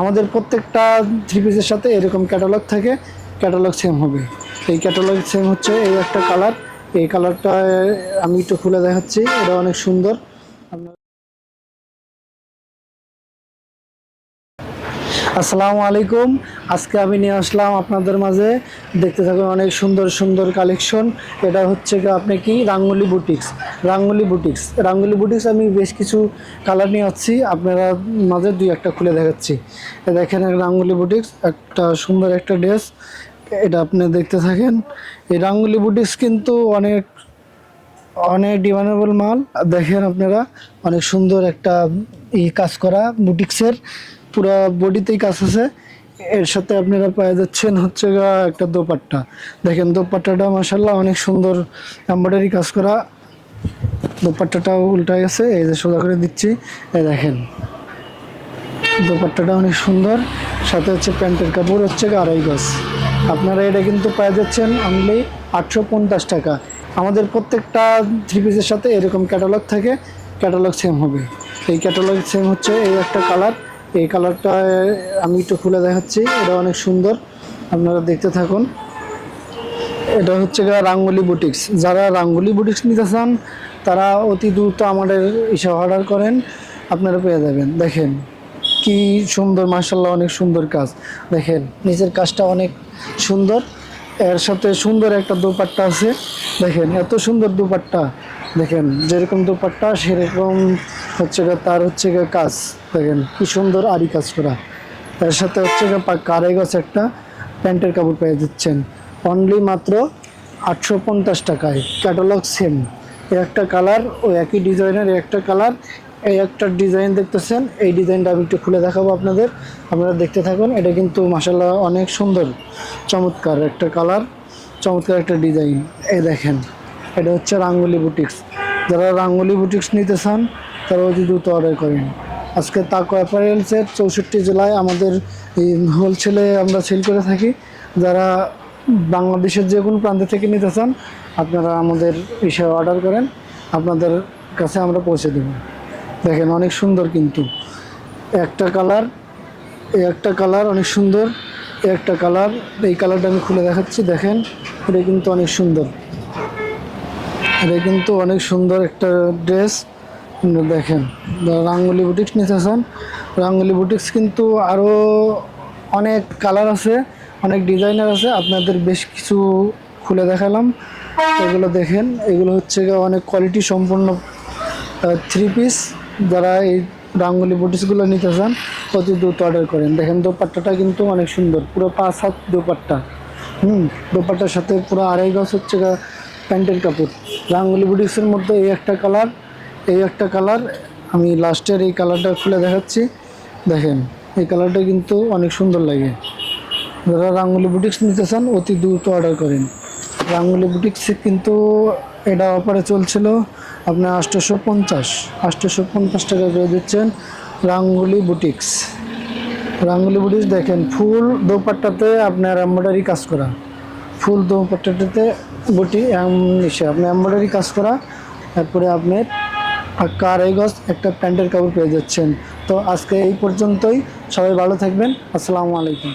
আমাদের প্রত্যেকটা থ্রি পিসের সাথে এরকম ক্যাটালগ থাকে ক্যাটালগ সেম হবে। এই ক্যাটালগ সেম হচ্ছে এই একটা কালার এই কালারটা আমি একটু খুলে দেখাচ্ছি, এটা অনেক সুন্দর। আসসালামু আলাইকুম। আজকে আমি নিয়ে আসলাম আপনাদের মাঝে। দেখতে থাকুন, অনেক সুন্দর সুন্দর কালেকশন। এটা হচ্ছে আপনি কি? রাঙ্গুলি বুটিক্স। রাঙ্গুলি বুটিক্স। রাঙ্গুলি বুটিক্স আমি বেশ কিছু কালার নিয়ে আসছি। আপনারা মাঝে দুই একটা খুলে দেখাচ্ছি। দেখেন রাঙ্গুলি বুটিক্স, একটা সুন্দর একটা ড্রেস। এটা আপনি দেখতে থাকেন। এই রাঙ্গুলি বুটিক্স কিন্তু অনেক অনেক ডিমান্ডেবল মাল। দেখেন আপনারা, অনেক সুন্দর একটা ই কাজ করা বুটিক্সের। পুরো বডিতেই কাজ আছে। এর সাথে আপনারা পেয়ে যাচ্ছেন হচ্ছে একটা দোপাট্টা। দেখেন দোপাট্টাটা মাসাল্লাহ অনেক সুন্দর এম্ব্রয়ডারি কাজ করা। দোপাট্টাটাও উল্টা গেছে, এই যে সোজা করে দিচ্ছি। এই দেখেন, দোপাট্টাটা অনেক সুন্দর। সাথে হচ্ছে প্যান্টের কাপড় হচ্ছে আড়াই গজ। আপনারা এটা কিন্তু পেয়ে যাচ্ছেন অনলি আটশো পঞ্চাশ টাকা। আমাদের প্রত্যেকটা থ্রি পিসের সাথে এরকম ক্যাটালগ থাকে। ক্যাটালগ সেম হবে। এই ক্যাটালগ সেম হচ্ছে এই একটা কালার এই কালারটা আমি একটু খুলে দেখাচ্ছি। এটা অনেক সুন্দর। আপনারা দেখতে থাকুন। এটা হচ্ছে রাঙ্গুলি বুটিক্স। যারা রাঙ্গুলি বুটিক্স নিতে চান, তারা অতি দ্রুত আমাদের ইসে অর্ডার করেন। আপনারা পেয়ে যাবেন। দেখেন কি সুন্দর মার্শাল্লাহ অনেক সুন্দর কাজ। দেখেন, নিচের কাজটা অনেক সুন্দর। এর সাথে সুন্দর একটা দোপাট্টা আছে। দেখেন, এত সুন্দর দোপাট্টা। দেখেন, যেরকম দোপাট্টা, সেরকম হচ্ছে তার হচ্ছে কাজ। দেখেন কি সুন্দর আরি কাজ করা। তার সাথে হচ্ছে কারে গাছ একটা প্যান্টের কাপড় পেয়ে যাচ্ছেন। অনলি মাত্র আটশো পঞ্চাশ টাকায়। ক্যাটালগ সেম একটা কালার ও একই ডিজাইনের একটা কালার এই একটা ডিজাইন দেখতেছেন। এই ডিজাইনটা আমি একটু খুলে দেখাবো আপনাদের। আপনারা দেখতে থাকুন, এটা কিন্তু মাসাল্লাহ অনেক সুন্দর, চমৎকার একটা কালার চমৎকার একটা ডিজাইন এই দেখেন, এটা হচ্ছে রাঙ্গুলি বুটিক্স যারা রাঙ্গুলি বুটিক্স নিতে চান তারা অতি দ্রুত অর্ডার করেন। আজকে তাকো অ্যাপারেলসের চৌষট্টি জেলায় আমাদের এই হোলসেলে আমরা সেল করে থাকি। যারা বাংলাদেশের যে কোনো প্রান্ত থেকে নিতে চান, আপনারা আমাদের বিষয়ে অর্ডার করেন। আপনাদের কাছে আমরা পৌঁছে দেব। দেখেন অনেক সুন্দর কিন্তু। একটা কালার একটা কালার অনেক সুন্দর। একটা কালার এই কালারটা আমি খুলে দেখাচ্ছি, দেখেন। এটা কিন্তু অনেক সুন্দর। এটা কিন্তু অনেক সুন্দর একটা ড্রেস দেখেন রাঙ্গুলি বুটিক্স নিতে চান রাঙ্গুলি বুটিক্স কিন্তু আরও অনেক কালার আছে, অনেক ডিজাইনার আছে, আপনাদের বেশ কিছু খুলে দেখালাম। এগুলো দেখেন, এগুলো হচ্ছে অনেক কোয়ালিটি সম্পন্ন থ্রি পিস যারা এই রাঙ্গুলি বুটিক্সগুলো নিতে চান অতি দ্রুত অর্ডার করেন। দেখেন, দোপাট্টাটা কিন্তু অনেক সুন্দর, পুরো পাঁচ হাত দোপাট্টা। হুম, দোপাট্টার সাথে পুরো আড়াই গজ হচ্ছে প্যান্টের কাপড়। রাঙ্গুলি বুটিক্সের মধ্যে এই একটা কালার এই একটা কালার, আমি লাস্টের এই কালারটা খুলে দেখাচ্ছি। দেখেন, এই কালারটা কিন্তু অনেক সুন্দর লাগে। যারা রাঙ্গুলি বুটিক্স নিতে চান, অতি দ্রুত অর্ডার করেন। রাঙ্গুলি বুটিক্সে কিন্তু এটা অফারে চলছিল আপনার আটশোশো পঞ্চাশ। আটশোশো পঞ্চাশ টাকা করে দিচ্ছেন রাঙ্গুলি বুটিক্স। রাঙ্গুলি বুটিক্স দেখেন, ফুল দোপাট্টাতে আপনার এম্ব্রয়ডারি কাজ করা। ফুল দোপাট্টাটাতে বুটি আপনি এম্ব্রয়ডারি কাজ করা। তারপরে আপনার কারাই গজ একটা প্যান্টের কাপড় পেয়ে যাচ্ছেন। তো আজকে এই পর্যন্তই। সবাই ভালো থাকবেন। আসসালামু আলাইকুম।